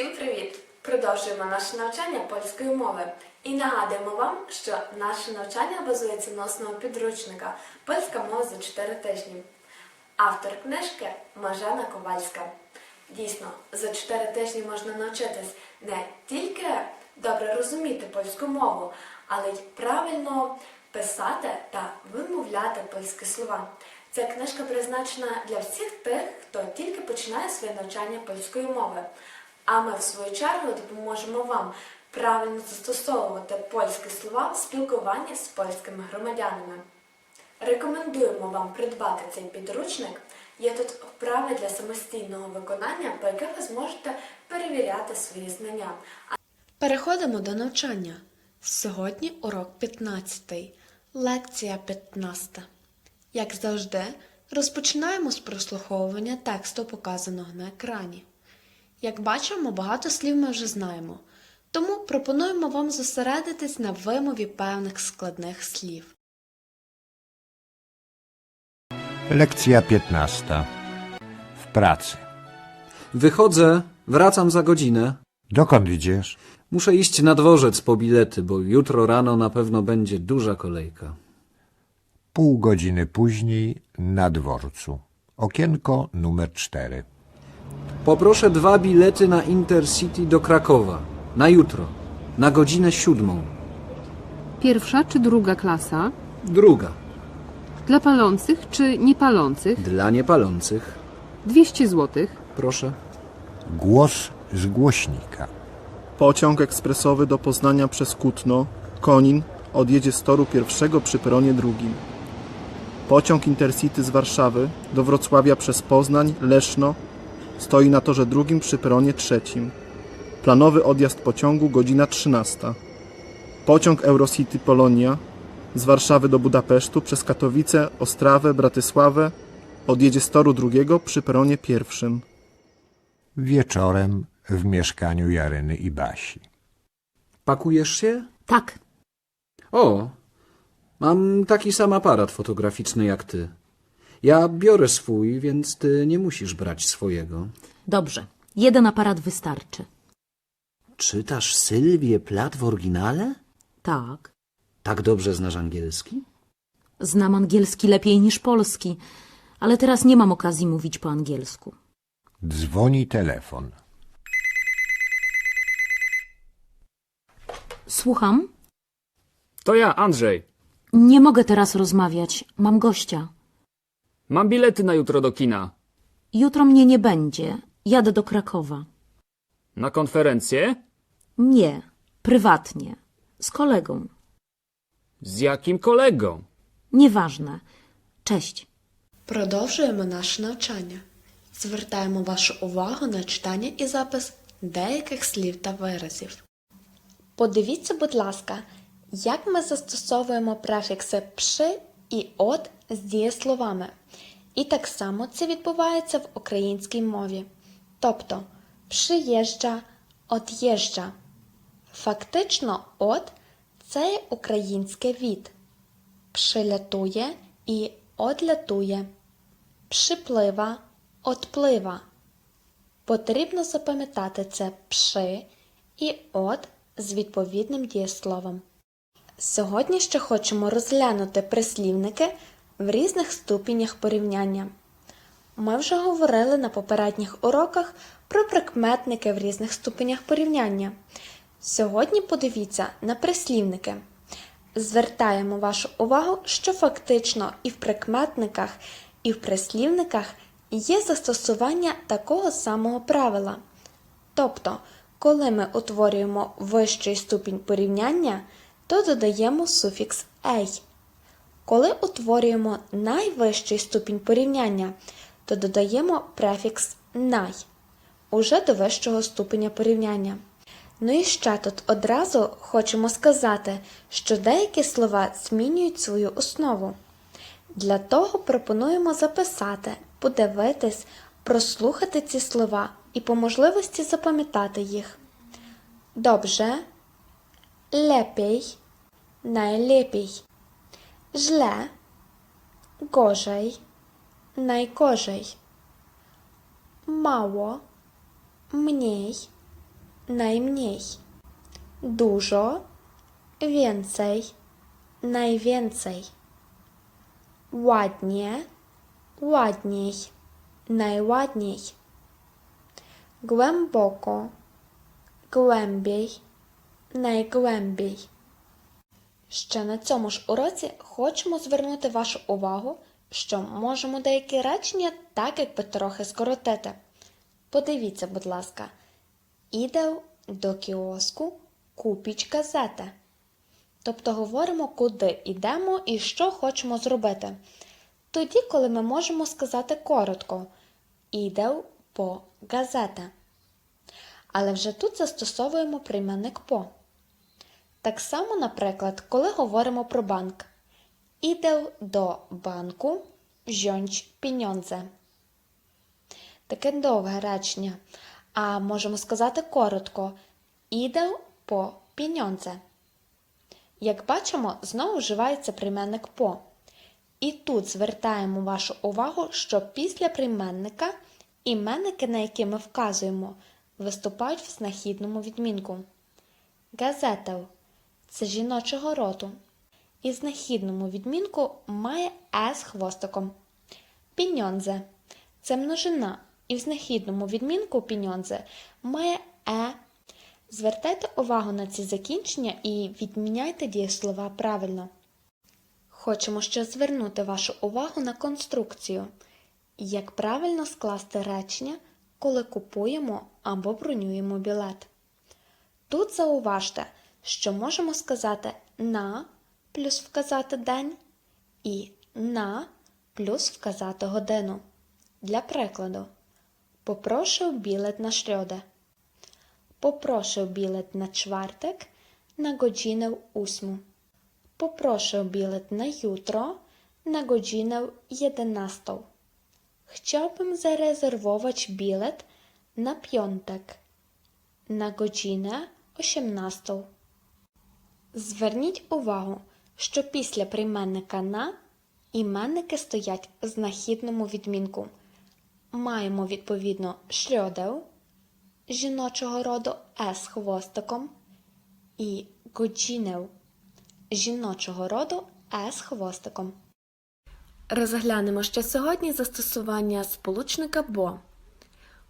Всім привіт! Продовжуємо наше навчання польської мови і нагадуємо вам, що наше навчання базується на основі підручника Польська мова за 4 тижні. Автор книжки Мажена Ковальська. Дійсно, за 4 тижні можна навчитись не тільки добре розуміти польську мову, але й правильно писати та вимовляти польські слова. Ця книжка призначена для всіх тих, хто тільки починає своє навчання польської мови. А ми, в свою чергу, допоможемо вам правильно застосовувати польські слова в спілкуванні з польськими громадянами. Рекомендуємо вам придбати цей підручник. Є тут вправи для самостійного виконання, по яких ви зможете перевіряти свої знання. Переходимо до навчання. Сьогодні урок 15, лекція 15. Як завжди, розпочинаємо з прослуховування тексту, показаного на екрані. Як бачимо, багато слів ми вже знаємо, тому пропонуємо вам зосередитись на вимові певних складних слів. Lekcja 15. W pracy. Wychodzę, wracam za godzinę. Dokąd idziesz? Muszę iść na dworzec po bilety, bo jutro rano na pewno będzie duża kolejka. Pół godziny później na dworcu. Okienko numer 4. Poproszę dwa bilety na Intercity do Krakowa. Na jutro. Na godzinę siódmą. Pierwsza czy druga klasa? Druga. Dla palących czy niepalących? Dla niepalących. 200 zł. Proszę. Głos z głośnika. Pociąg ekspresowy do Poznania przez Kutno, Konin, odjedzie z toru pierwszego przy peronie drugim. Pociąg Intercity z Warszawy do Wrocławia przez Poznań, Leszno stoi na torze drugim przy peronie trzecim. Planowy odjazd pociągu godzina 13. Pociąg Eurocity Polonia z Warszawy do Budapesztu przez Katowice, Ostrawę, Bratysławę odjedzie z toru drugiego przy peronie pierwszym. Wieczorem w mieszkaniu Jaryny i Basi. Pakujesz się? Tak, O, mam taki sam aparat fotograficzny jak ty. Ja biorę swój, więc ty nie musisz brać swojego. dobrze. Jeden aparat wystarczy. Czytasz Sylwię Plat w oryginale? Tak. Tak dobrze znasz angielski? Znam angielski lepiej niż polski, ale teraz nie mam okazji mówić po angielsku. Dzwoni telefon. Słucham? To ja, Andrzej. Nie mogę teraz rozmawiać. Mam gościa. Mam bilety na jutro do kina. Jutro mnie nie będzie. Jadę do Krakowa. Na konferencję? Nie, prywatnie. Z kolegą. Z jakim kolegą? Nieważne. Cześć. Продовжуємо наше навчання. Звертаємо вашу увагу на читання і запис деяких слів та виразів. Подивіться, будь ласка, як ми застосовуємо префікси «пши» і «от» з дієсловами. І так само це відбувається в українській мові. Тобто «приїжджа», «от'їжджа». Фактично «от» – це українське від. Прилятує і одлятує. Приплива, отплива. Потрібно запам'ятати це пши і от з відповідним дієсловом. Сьогодні ще хочемо розглянути прислівники в різних ступенях порівняння. Ми вже говорили на попередніх уроках про прикметники в різних ступенях порівняння. Сьогодні подивіться на прислівники. Звертаємо вашу увагу, що фактично і в прикметниках, і в прислівниках є застосування такого самого правила. Тобто, коли ми утворюємо вищий ступінь порівняння, то додаємо суфікс «ей». Коли утворюємо найвищий ступінь порівняння, то додаємо префікс най уже до вищого ступеня порівняння. Ну і ще тут одразу хочемо сказати, що деякі слова змінюють свою основу. Для того пропонуємо записати, подивитись, прослухати ці слова і по можливості запам'ятати їх. Dobrze, lepiej, najlepiej, źle, gorzej, najgorzej, mało, mniej, najmniej, dużo, więcej, najwięcej, ładnie, ładniej, najładniej, głęboko, głębiej, najgłębiej. Ще на цьому ж уроці хочемо звернути вашу увагу, що можемо деякі речення так якби трохи скоротити. Подивіться, будь ласка, іде до кіоску купіч газети. Тобто говоримо, куди йдемо і що хочемо зробити. Тоді, коли ми можемо сказати коротко іде по газета. Але вже тут застосовуємо прийменник по. Так само, наприклад, коли говоримо про банк. Іде до банку wziąć pieniądze. Таке довге речення. А можемо сказати коротко. Іде по pieniądze. Як бачимо, знову вживається прийменник по. І тут звертаємо вашу увагу, що після прийменника іменники, на які ми вказуємо, виступають в знахідному відмінку. Газетел це жіночого роду. І знахідному відмінку має е з хвостиком. Піньонзе це множина. І в знахідному відмінку піньонзе має е. Звертайте увагу на ці закінчення і відміняйте дієслова правильно. Хочемо ще звернути вашу увагу на конструкцію. Як правильно скласти речення, коли купуємо або бронюємо білет. Тут зауважте, що можемо сказати на плюс вказати день і на плюс вказати годину. Для прикладу, попрошу білет на środę. Попрошу білет на czwartek на godzinę ósmą. Poproszę bilet na jutro na godzinę 11. Chciałbym zarezerwować bilet na piątek на godzinę 18. Зверніть увагу, що після прийменника на іменники стоять в знахідному відмінку. Маємо відповідно шльодев жіночого роду е з хвостиком і годzinę жіночого роду е з хвостиком. Розглянемо ще сьогодні застосування сполучника бо.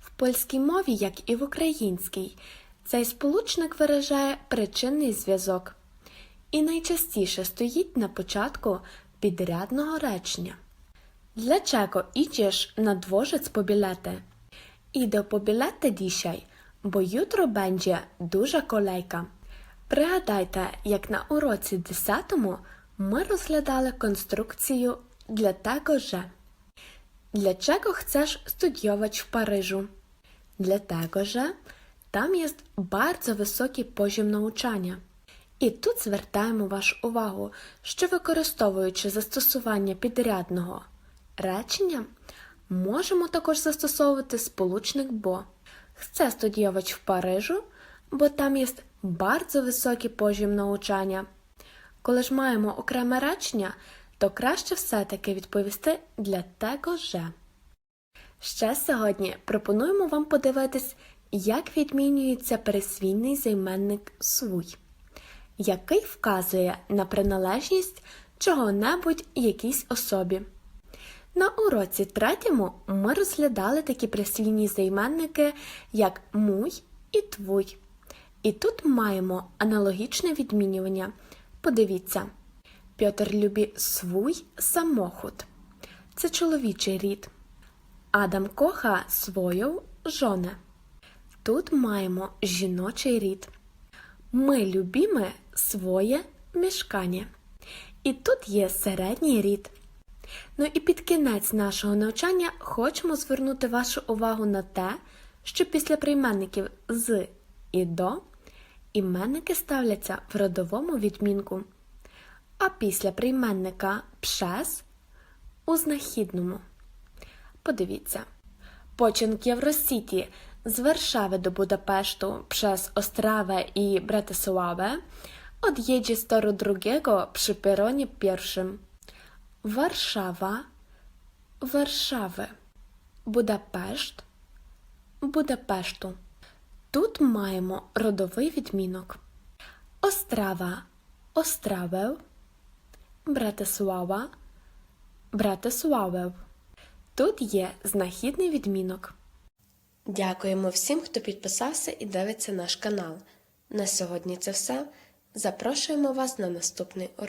В польській мові, як і в українській, цей сполучник виражає причинний зв'язок і найчастіше стоїть на початку підрядного речення. Для чого idziesz na dworzec po bilety? Idę po bilety dzisiaj, bo jutro będzie duża kolejka. Пригадайте, як на уроці 10 ми розглядали конструкцію для того же. Для czego chcesz studiować w Paryżu? Dlatego, że там є bardzo високий poziom навчання. І тут звертаємо вашу увагу, що використовуючи застосування підрядного речення, можемо також застосовувати сполучник бо. Chcę studiować w Paryżu, бо там є bardzo високий poziom навчання. Коли ж маємо окреме речення, то краще все-таки відповісти для того же. Ще сьогодні пропонуємо вам подивитись, як відмінюється пересвійний займенник свій, який вказує на приналежність чого-небудь якійсь особі. На уроці третьому ми розглядали такі присвійні займенники, як муй і твуй. І тут маємо аналогічне відмінювання. Подивіться, Пьотр любі свій самохід. Це чоловічий рід. Адам коха свою жонę. Тут маємо жіночий рід. Ми любіме своє мешкання. І тут є середній рід. Ну і під кінець нашого навчання хочемо звернути вашу увагу на те, що після прийменників з і до іменники ставляться в родовому відмінку, а після прийменника przez у знахідному. Подивіться. Pociąg Євросіті з Warszawy do Budapesztu przez Ostrawę i Bratysławę odjedzie z toru drugiego przy peronie pierwszym. Warszawa, Warszawy, Budapeszt, Budapesztu. Тут маємо родовий відмінок. Острава Остравев, Братислава Братиславев. Тут є знахідний відмінок. Дякуємо всім, хто підписався і дивиться наш канал. На сьогодні це все. Запрошуємо вас на наступний урок.